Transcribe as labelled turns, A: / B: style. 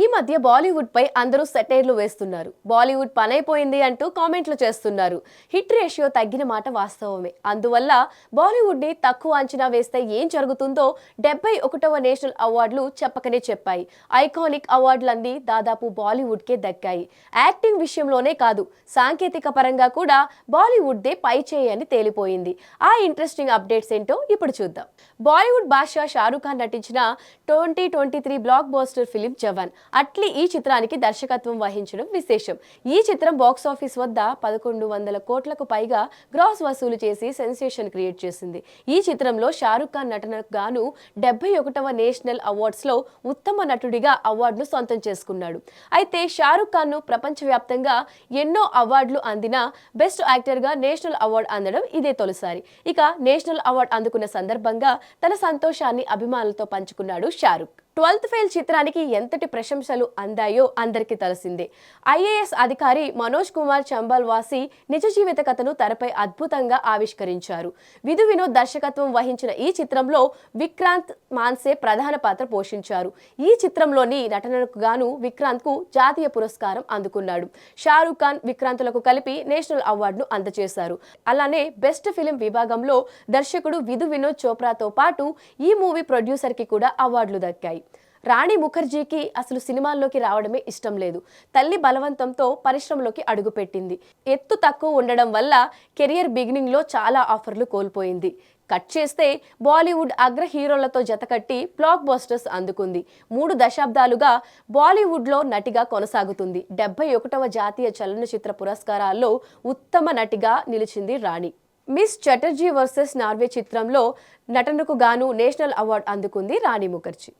A: ఈ మధ్య బాలీవుడ్ పై అందరూ సెటైర్లు వేస్తున్నారు. బాలీవుడ్ పనైపోయింది అంటూ కామెంట్లు చేస్తున్నారు. హిట్ రేషియో తగ్గిన మాట వాస్తవమే. అందువల్ల బాలీవుడ్ని తక్కువ అంచనా వేస్తే ఏం జరుగుతుందో డెబ్బై ఒకటవ నేషనల్ అవార్డులు చెప్పకనే చెప్పాయి. ఐకానిక్ అవార్డులన్నీ దాదాపు బాలీవుడ్ కే దక్కాయి. యాక్టింగ్ విషయంలోనే కాదు సాంకేతిక పరంగా కూడా బాలీవుడ్ దే పై చేయి అని తేలిపోయింది. ఆ ఇంట్రెస్టింగ్ అప్డేట్స్ ఏంటో ఇప్పుడు చూద్దాం. బాలీవుడ్ బాద్షా షారూఖ్ ఖాన్ నటించిన twenty twenty three blockbuster film Jawan. Atlee ఈ చిత్రానికి దర్శకత్వం వహించడం విశేషం. ఈ చిత్రం బాక్స్ ఆఫీస్ వద్ద పదకొండు వందల కోట్లకు పైగా గ్రాస్ వసూలు చేసి సెన్సేషన్ క్రియేట్ చేసింది. ఈ చిత్రంలో షారుఖ్ ఖాన్ నటనకు గాను డెబ్బై ఒకటవ నేషనల్ అవార్డ్స్లో ఉత్తమ నటుడిగా అవార్డును సొంతం చేసుకున్నాడు. అయితే షారుఖ్ ఖాన్ను ప్రపంచవ్యాప్తంగా ఎన్నో అవార్డులు అందిన బెస్ట్ యాక్టర్గా నేషనల్ అవార్డు అందడం ఇదే తొలిసారి. ఇక నేషనల్ అవార్డు అందుకున్న సందర్భంగా తన సంతోషాన్ని అభిమానులతో పంచుకున్నాడు షారుఖ్. ట్వెల్త్ ఫెయిల్ చిత్రానికి ఎంతటి ప్రశంసలు అందాయో అందరికీ తెలిసిందే. ఐఏఎస్ అధికారి మనోజ్ కుమార్ చంబల్ వాసి నిజ జీవిత కథను తెరపై అద్భుతంగా ఆవిష్కరించారు. విధు వినోద్ దర్శకత్వం వహించిన ఈ చిత్రంలో విక్రాంత్ మాన్సే ప్రధాన పాత్ర పోషించారు. ఈ చిత్రంలోని నటనకు గాను విక్రాంత్కు జాతీయ పురస్కారం అందుకున్నాడు. షారూఖ్ ఖాన్ విక్రాంతులకు కలిపి నేషనల్ అవార్డును అందజేశారు. అలానే బెస్ట్ ఫిలిం విభాగంలో దర్శకుడు విధు వినోద్ చోప్రాతో పాటు ఈ మూవీ ప్రొడ్యూసర్కి కూడా అవార్డులు దక్కాయి. రాణి ముఖర్జీకి అసలు సినిమాల్లోకి రావడమే ఇష్టం లేదు. తల్లి బలవంతంతో పరిశ్రమలోకి అడుగుపెట్టింది. ఎత్తు తక్కువ ఉండడం వల్ల కెరియర్ బిగినింగ్లో చాలా ఆఫర్లు కోల్పోయింది. కట్ చేస్తే బాలీవుడ్ అగ్ర హీరోలతో జతకట్టి బ్లాక్ బస్టర్స్ అందుకుంది. మూడు దశాబ్దాలుగా బాలీవుడ్లో నటిగా కొనసాగుతుంది. డెబ్బై ఒకటవ జాతీయ చలనచిత్ర పురస్కారాల్లో ఉత్తమ నటిగా నిలిచింది Rani. Mrs Chatterjee versus Norway చిత్రంలో నటనకు గాను నేషనల్ అవార్డు అందుకుంది రాణి ముఖర్జీ.